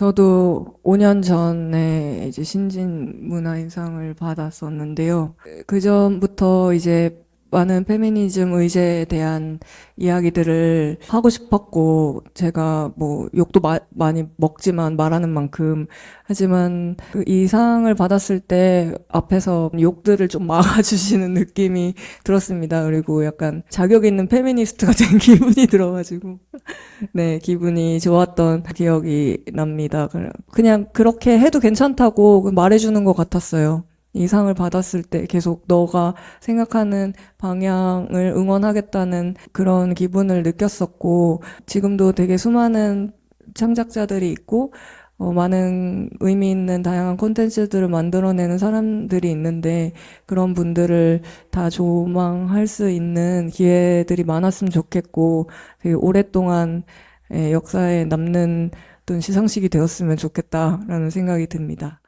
저도 5년 전에 이제 신진 문화인상을 받았었는데요. 그 전부터 이제 많은 페미니즘 의제에 대한 이야기들을 하고 싶었고, 제가 뭐 욕도 마- 많이 먹지만 말하는 만큼, 하지만 그이 상을 받았을 때 앞에서 욕들을 좀 막아주시는 느낌이 들었습니다. 그리고 약간 자격 있는 페미니스트가 된 기분이 들어가지고. 네, 기분이 좋았던 기억이 납니다. 그냥- 그렇게 해도 괜찮다고 말해주는 것 같았어요. 이 상을 받았을 때 계속 너가 생각하는 방향을 응원하겠다는 그런 기분을 느꼈었고, 지금도 되게 수많은 창작자들이 있고, 어, 많은 의미 있는 다양한 콘텐츠들을 만들어내는 사람들이 있는데, 그런 분들을 다 조망할 수 있는 기회들이 많았으면 좋겠고, 되게 오랫동안 예, 역사에 남는 어떤 시상식이 되었으면 좋겠다라는 생각이 듭니다.